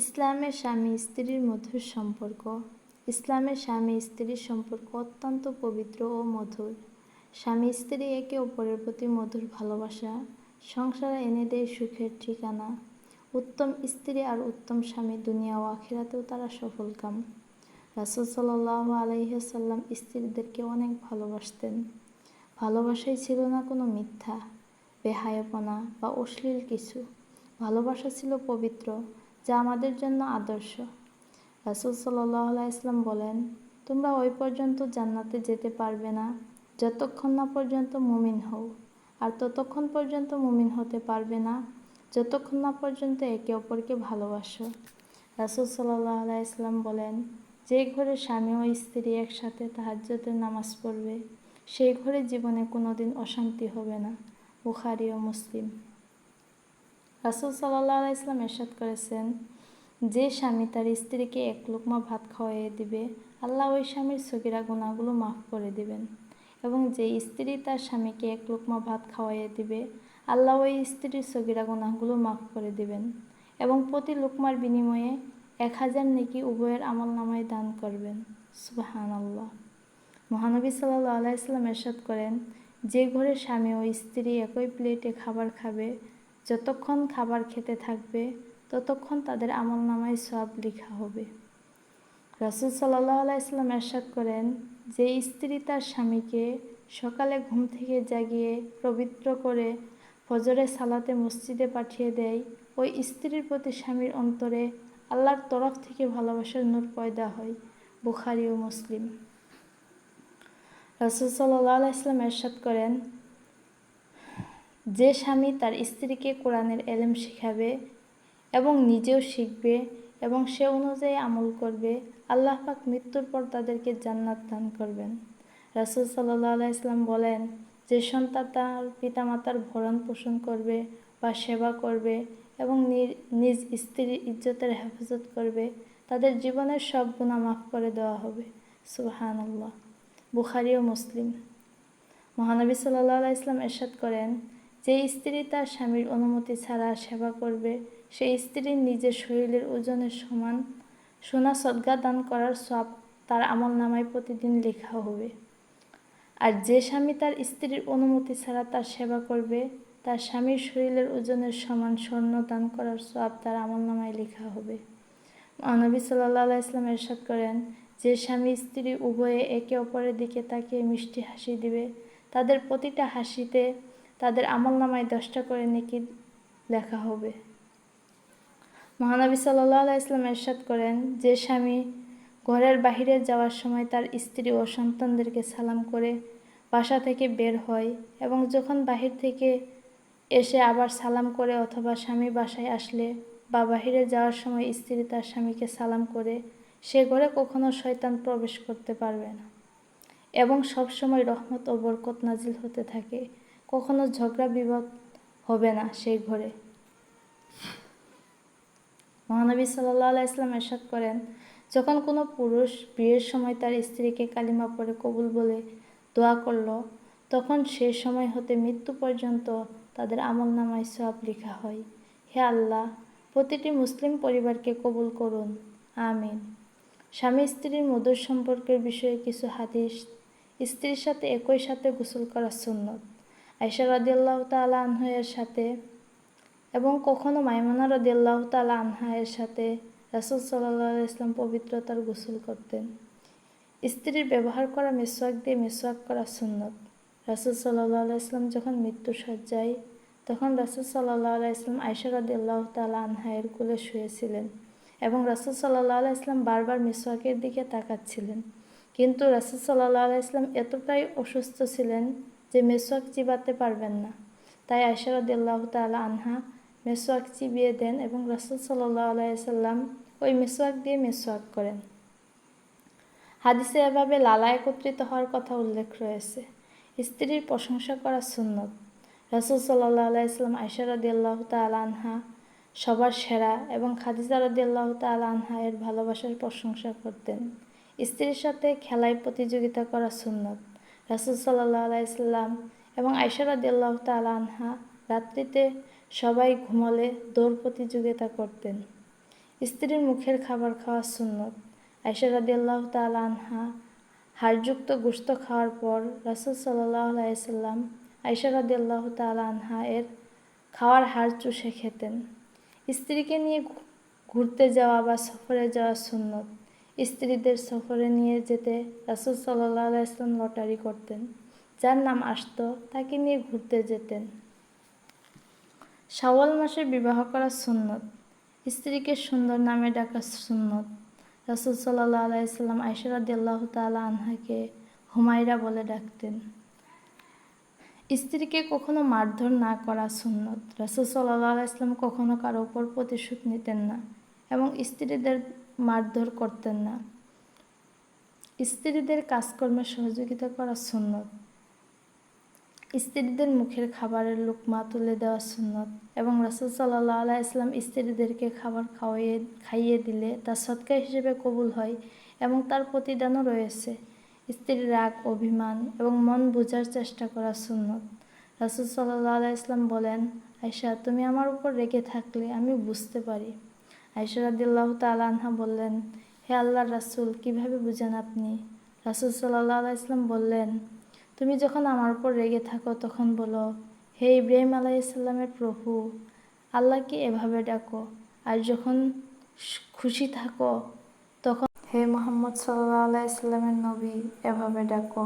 ইসলামের স্বামী স্ত্রীর মধুর সম্পর্ক। ইসলামের স্বামী স্ত্রীর সম্পর্ক অত্যন্ত পবিত্র ও মধুর। স্বামী স্ত্রী একে অপরের প্রতি মধুর ভালোবাসা, সংসারে এনে দেয় সুখের ঠিকানা। উত্তম স্ত্রী আর উত্তম স্বামী দুনিয়া ও আখিরাতেও তারা সফলকাম। রাসুল সাল্লাহ আলহিহাসাল্লাম স্ত্রীদেরকে অনেক ভালোবাসতেন। ভালোবাসাই ছিল না কোনো মিথ্যা, বেহায়াপনা বা অশ্লীল কিছু। ভালোবাসা ছিল পবিত্র যা আমাদের জন্য আদর্শ। রাসুল সাল্লাহ ইসলাম বলেন, তোমরা ওই পর্যন্ত জান্নাতে যেতে পারবে না, যতক্ষণ না পর্যন্ত মুমিন হও। আর ততক্ষণ পর্যন্ত মুমিন হতে পারবে না, যতক্ষণ না পর্যন্ত একে অপরকে ভালোবাসো। রাসুল সাল্লাহ ইসলাম বলেন, যে ঘরে স্বামী ও স্ত্রী একসাথে তাহাজ্যতের নামাজ পড়বে, সেই ঘরে জীবনে কোনোদিন অশান্তি হবে না। বুখারি ও মুসলিম। রাসুল সাল্লাহ ইসলাম এরশাদ করেছেন, যে স্বামী তার স্ত্রীকে এক লোকমা ভাত খাওয়াইয়ে দিবে, আল্লাহ ওই স্বামীর সগিরা গুণাগুলো মাফ করে দিবেন। এবং যে স্ত্রী তার স্বামীকে এক লোকমা ভাত খাওয়াইয়ে দিবে, আল্লাহ ওই স্ত্রীর সগিরা গুণাগুলো মাফ করে দিবেন। এবং প্রতি লোকমার বিনিময়ে এক হাজার নেকি উভয়ের আমল নামায় দান করবেন। সুবাহান আল্লাহ মহানবী সাল্লাহ আলাইসাল্লাম এরশাদ করেন, যে ঘরে স্বামী ও স্ত্রী একই প্লেটে খাবার খাবে যতক্ষণ খাবার খেতে থাকবে, ততক্ষণ তাদের আমল নামায় সব লেখা হবে। রাসুল সাল্লাহ আলাইসাল্লাম এরশাদ করেন যে, স্ত্রী তার স্বামীকে সকালে ঘুম থেকে জাগিয়ে পবিত্র করে ফজরে সালাতে মসজিদে পাঠিয়ে দেয়। ওই স্ত্রীর প্রতি স্বামীর অন্তরে আল্লাহর তরফ থেকে ভালোবাসার নূর পয়দা হয়, বুখারি ও মুসলিম। রাসুল সাল্লাহ ইসলাম এরশাদ করেন যে স্বামী তার স্ত্রীকে কোরআনের এলেম শিখাবে এবং নিজেও শিখবে এবং সে অনুযায়ী আমল করবে, আল্লাহ পাক মৃত্যুর পর তাদেরকে জান্নাত দান করবেন। রাসুল সাল্লাহ ইসলাম বলেন, যে সন্তান তার পিতামাতার ভরণ পোষণ করবে বা সেবা করবে এবং নিজ স্ত্রীর ইজ্জতের হেফাজত করবে, তাদের জীবনের সব গুণা মাফ করে দেওয়া হবে। সুবাহান আল্লাহ বুখারি ও মুসলিম। মহানবী সাল্লাহ ইসলাম এরশাদ করেন যে স্ত্রী তার স্বামীর অনুমতি ছাড়া সেবা করবে, সেই স্ত্রীর নিজের শরীরের ওজনের সমান সোনা সদ্গা দান করার সব তার আমল নামায় প্রতিদিন লেখা হবে। আর যে স্বামী তার স্ত্রীর অনুমতি ছাড়া তার সেবা করবে, তার স্বামীর শরীরের ওজনের সমান স্বর্ণ দান করার সব তার আমল নামায় লেখা হবে। মহানবী সাল্লাহ ইসলাম এরশাদ করেন, যে স্বামী স্ত্রী উভয়ে একে অপরের দিকে তাকিয়ে মিষ্টি হাসি দিবে, তাদের প্রতিটা হাসিতে তাদের আমল নামায় দশটা করে নেকি লেখা হবে। মহানবী সাল্লাহ ইসলাম এরশাদ করেন, যে স্বামী ঘরের বাহিরে যাওয়ার সময় তার স্ত্রী ও সন্তানদেরকে সালাম করে বাসা থেকে বের হয় এবং যখন বাহির থেকে এসে আবার সালাম করে অথবা স্বামী বাসায় আসলে বা বাহিরে যাওয়ার সময় স্ত্রী তার স্বামীকে সালাম করে, সে ঘরে কখনো শয়তান প্রবেশ করতে পারবে না এবং সবসময় রহমত ও বরকত নাজিল হতে থাকে। কখনো ঝগড়া, বিবাদ হবে না সেই ঘরে। মহানবী সাল্লাহ ইসলাম এরশাদ করেন, যখন কোনো পুরুষ বিয়ের সময় তার স্ত্রীকে কালিমা পরে কবুল বলে দোয়া করল, তখন সে সময় হতে মৃত্যু পর্যন্ত তাদের আমল নামায় সব লেখা হয়। হে আল্লাহ, প্রতিটি মুসলিম পরিবারকে কবুল করুন। আমিন। স্বামী স্ত্রীর মধুর সম্পর্কের বিষয়ে কিছু হাদিস স্ত্রীর সাথে একই সাথে গোসল করা সুন্নত। আয়সা রাদিয়াল্লাহ তালা আনহের সাথে এবং কখনো মাইমানা রদিয়াল্লাহ তালা আনহায়ের সাথে রাসুল সাল্লাহ ইসলাম পবিত্রতার গোসল করতেন। স্ত্রীর ব্যবহার করা মেসোয়াক দিয়ে মেসোয়াক করা সুন্নত। রাসুল সাল্লাহ ইসলাম যখন মৃত্যু সজ্জায় তখন রাসুল সাল্লাহ ইসলাম আয়সা রদিয়াল্লাহ তালা আনহায়ের কোলে শুয়েছিলেন এবং রাসুল সাল্লাহ ইসলাম বারবার মেসোয়াকের দিকে তাকাচ্ছিলেন। কিন্তু রাসুল সাল্লাহ ইসলাম এতটাই অসুস্থ ছিলেন যে মেসোয়াক চিবাতে পারবেন না। তাই আয়সা রদিয়াল্লাহ তালা আনহা মেসোয়াক চিবিয়ে দেন এবং রাসুল সাল্লাহ আলাইসাল্লাম ওই মেসোয়াক দিয়ে মেসোয়াক করেন। হাদিসে এভাবে লালা একত্রিত হওয়ার কথা উল্লেখ রয়েছে। স্ত্রীর প্রশংসা করা সুন্নত। রাসুল সাল্লাহ আলাইসাল্লাম আয়সা রদিয়াল্লাহ তাল আনহা সবার সেরা এবং খাদিজা রদিয়াল্লাহ তাল আনহা এর ভালোবাসার প্রশংসা করতেন। স্ত্রীর সাথে খেলায় প্রতিযোগিতা করা সুন্নত। রাসুল সাল্লাহ আলাইসাল্লাম এবং আয়সা রদিয়াল্লাহ তাল আনহা রাত্রিতে সবাই ঘুমলে দৌড় প্রতিযোগিতা করতেন। স্ত্রীর মুখের খাবার খাওয়া সুন্নত। আয়সা রাদিয়াল্লাহু তাআলা আনহা হাড়যুক্ত গোশত খাওয়ার পর রাসূল সাল্লাল্লাহু আলাইহি সাল্লাম আয়সা রাদিয়াল্লাহু তাআলা আনহা এর খাওয়ার হাড় চুষে খেতেন। স্ত্রীকে নিয়ে ঘুরতে যাওয়া বা সফরে যাওয়া সুন্নত। স্ত্রীদের সফরে নিয়ে যেতে রাসূল সাল্লাল্লাহু আলাইহি সাল্লাম লটারি করতেন। যার নাম আসতো, তাকে নিয়ে ঘুরতে যেতেন। শাওয়াল মাসে বিবাহ করা সুন্নত। স্ত্রীকে সুন্দর নামে ডাকা সুন্নত। রাসুল সাল্লাহ আলাইসাল্লাম আয়সা রাদিয়াল্লাহু তাআলা আনহাকে হুমায়রা বলে ডাকতেন। স্ত্রীকে কখনো মারধর না করা সুন্নত। রাসুল সাল্লাহ আলাইসলাম কখনো কারও ওপর প্রতিশোধ নিতেন না এবং স্ত্রীদের মারধর করতেন না। স্ত্রীদের কাজকর্মে সহযোগিতা করা সুন্নত। স্ত্রীদের মুখের খাবারের লোকমা তুলে দেওয়া সুন্নত এবং রাসুল সাল্লাহ আলাইহি ইসলাম স্ত্রীদেরকে খাবার খাওয়াইয়ে, খাইয়ে দিলে তা সৎকা হিসেবে কবুল হয় এবং তার প্রতিদানও রয়েছে। স্ত্রীর রাগ, অভিমান এবং মন বোঝার চেষ্টা করা সুন্নত। রাসুল সাল্লাহ আলাইহি ইসলাম বলেন আয়সা তুমি আমার উপর রেগে থাকলে আমি বুঝতে পারি। আয়সা রাদিল্লাহ তাআলা আনহা বললেন, হে আল্লাহর রাসুল, কীভাবে বুঝেন আপনি? রাসুল সাল্লাহ ইসলাম বললেন, তুমি যখন আমার উপর রেগে থাকো, তখন বলো, হে ইব্রাহিম আলাইসাল্লামের প্রভু আল্লাহকে এভাবে ডাকো? আর যখন খুশি থাকো, তখন, হে মোহাম্মদ সাল্লাহ আলাইসাল্লামের নবী, এভাবে ডাকো